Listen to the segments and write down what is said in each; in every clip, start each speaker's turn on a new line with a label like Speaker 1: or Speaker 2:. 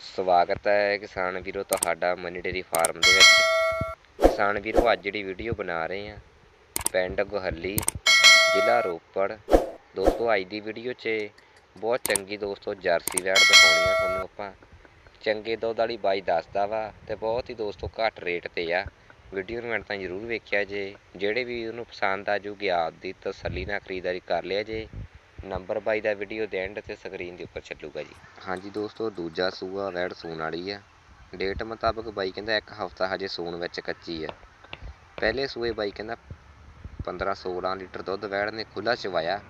Speaker 1: ਸਵਾਗਤ ਹੈ ਕਿਸਾਨ ਵੀਰੋ, ਤੁਹਾਡਾ ਮਨੀ ਡੇਰੀ ਫਾਰਮ ਦੇ ਵਿੱਚ। ਕਿਸਾਨ ਵੀਰੋ, ਅੱਜ ਜਿਹੜੀ ਵੀਡੀਓ ਬਣਾ ਰਹੇ ਆ ਪਿੰਡ ਗੁਹੱਲੀ, ਜ਼ਿਲ੍ਹਾ ਰੋਪੜ। ਦੋਸਤੋ, ਅੱਜ ਦੀ ਵੀਡੀਓ 'ਚ ਬਹੁਤ ਚੰਗੀ ਦੋਸਤੋ ਜਰਸੀ ਵੈੜ ਦਿਖਾਉਣੀ ਆ ਤੁਹਾਨੂੰ ਆਪਾਂ। ਚੰਗੇ ਦੁੱਧ ਵਾਲੀ ਬਾਈ ਦੱਸਦਾ ਵਾ ਤੇ ਬਹੁਤ ਹੀ ਦੋਸਤੋ ਘੱਟ ਰੇਟ ਤੇ ਆ। ਵੀਡੀਓ ਨੂੰ ਐਂਡ ਤਾਂ ਜ਼ਰੂਰ ਵੇਖਿਆ ਜੇ। ਜਿਹੜੇ ਵੀ ਉਹਨੂੰ ਪਸੰਦ ਆ ਜੂਗੀ, ਆਪ ਦੀ ਤਸੱਲੀ ਨਾਲ ਖਰੀਦਦਾਰੀ ਕਰ ਲਿਆ ਜੇ। ਨੰਬਰ ਬਾਈ ਦਾ ਵੀਡੀਓ ਦੇ ਐਂਡ ਤੇ ਸਕਰੀਨ ਦੇ ਉੱਪਰ ਚੱਲੂਗਾ ਜੀ। ਹਾਂਜੀ ਦੋਸਤੋ, ਦੂਜਾ ਸੂਆ, ਵੈੜ ਸੂਣ ਵਾਲੀ ਆ। ਡੇਟ ਮੁਤਾਬਕ ਬਾਈ ਕਹਿੰਦਾ ਇੱਕ ਹਫਤਾ ਹਜੇ ਸੂਣ ਵਿੱਚ ਕੱਚੀ ਆ। ਪਹਿਲੇ ਸੂਏ ਬਾਈ ਕਹਿੰਦਾ 15 16 ਲੀਟਰ ਦੁੱਧ ਵੈੜ ਨੇ ਖੁੱਲਾ ਚਵਾਇਆ।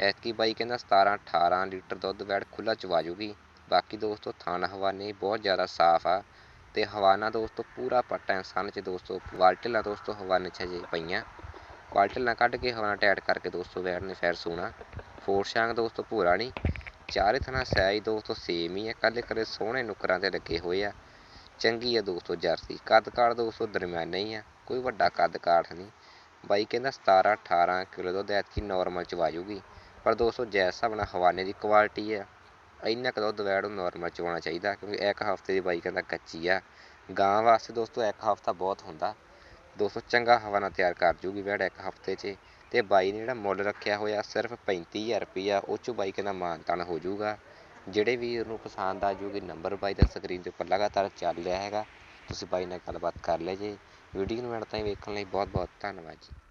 Speaker 1: ਐਤਕੀ ਬਾਈ ਕਹਿੰਦਾ 17 18 ਲੀਟਰ ਦੁੱਧ ਵੈੜ ਖੁੱਲਾ ਚਵਾ ਜੂਗੀ। ਬਾਕੀ ਦੋਸਤੋ ਥਣ ਹਵਾਨੇ ਬਹੁਤ ਜ਼ਿਆਦਾ ਸਾਫ਼ ਆ ਤੇ ਹਵਾਨਾ ਦੋਸਤੋ ਪੂਰਾ ਪੱਟਾ ਇਨਸਾਨ ਚ ਦੋਸਤੋ, ਵਾਲਟਲਾਂ ਦੋਸਤੋ ਹਵਾਨੇ ਚ ਹਜੇ ਪਈਆਂ। ਵਾਲਟਲਾਂ ਕੱਢ ਕੇ ਹਵਾਨਾ ਟੈਟ ਕਰਕੇ ਦੋਸਤੋ ਵੈੜ ਨੇ ਫੇਰ ਸੂਣਾ। ਫੋਰਸਾਂਗ ਦੋਸਤੋ ਭੂਰਾ ਨਹੀਂ ਚਾਰੇ ਥਣਾ ਸਾਈਜ਼ ਦੋਸਤੋ ਸੇਮ ਹੀ ਹੈ ਕੱਲੇ ਕੱਲੇ ਸੋਹਣੇ ਨੁਕਰਾਂ ਤੇ ਲੱਗੇ ਹੋਏ ਆ। ਚੰਗੀ ਆ ਦੋਸਤੋ ਜਰਸੀ। ਕੱਦ ਕਾਠ ਦੋਸਤੋ ਦਰਮਿਆਨਾ ਹੀ ਆ, ਕੋਈ ਵੱਡਾ ਕੱਦ ਕਾਠ ਨਹੀਂ ਬਾਈ ਕਹਿੰਦਾ 17 18 ਕਿਲੋ ਦੁੱਧ ਐਤਕੀ ਨਾਰਮਲ ਚ ਵਾਜੂਗੀ ਪਰ ਦੋਸਤੋ ਜੈ ਹਿਸਾਬ ਨਾਲ ਹਵਾਨੇ ਦੀ ਕੁਆਲਿਟੀ ਆ। ਇੰਨਾ ਕੁ ਦੁੱਧ ਵੈੜ ਨੂੰ ਨਾਰਮਲ ਚ ਹੋਣਾ ਚਾਹੀਦਾ, ਕਿਉਂਕਿ ਇੱਕ ਹਫ਼ਤੇ ਦੀ ਬਾਈ ਕਹਿੰਦਾ ਕੱਚੀ ਆ। ਗਾਂ ਵਾਸਤੇ ਦੋਸਤੋ ਇੱਕ ਹਫਤਾ ਬਹੁਤ ਹੁੰਦਾ। ਦੋਸਤੋ ਚੰਗਾ ਹਵਾਨਾ ਤਿਆਰ ਕਰ ਜੂਗੀ ਵੈੜ ਇੱਕ ਹਫ਼ਤੇ 'ਚ ਤੇ ਬਾਈ ਨੇ ਜਿਹੜਾ ਮੁੱਲ ਰੱਖਿਆ ਹੋਇਆ ਸਿਰਫ 35000 ਰੁਪਈਆ, ਉਹ 'ਚੋਂ ਬਾਈ ਕਹਿੰਦਾ ਮਾਨਤਾਨ ਹੋ ਜਾਊਗਾ ਜਿਹੜੇ ਵੀ ਉਹਨੂੰ ਪਸੰਦ ਆ ਜੂਗੀ, ਨੰਬਰ ਬਾਈ ਦਾ ਸਕਰੀਨ ਦੇ ਉੱਪਰ ਲਗਾਤਾਰ ਚੱਲ ਰਿਹਾ ਹੈਗਾ। ਤੁਸੀਂ ਬਾਈ ਨਾਲ ਗੱਲਬਾਤ ਕਰ ਲਿਆ ਜੇ। ਵੀਡੀਓ ਨੂੰ ਐਂਡ ਤਾਈਂ ਵੇਖਣ ਲਈ ਬਹੁਤ ਬਹੁਤ ਧੰਨਵਾਦ ਜੀ।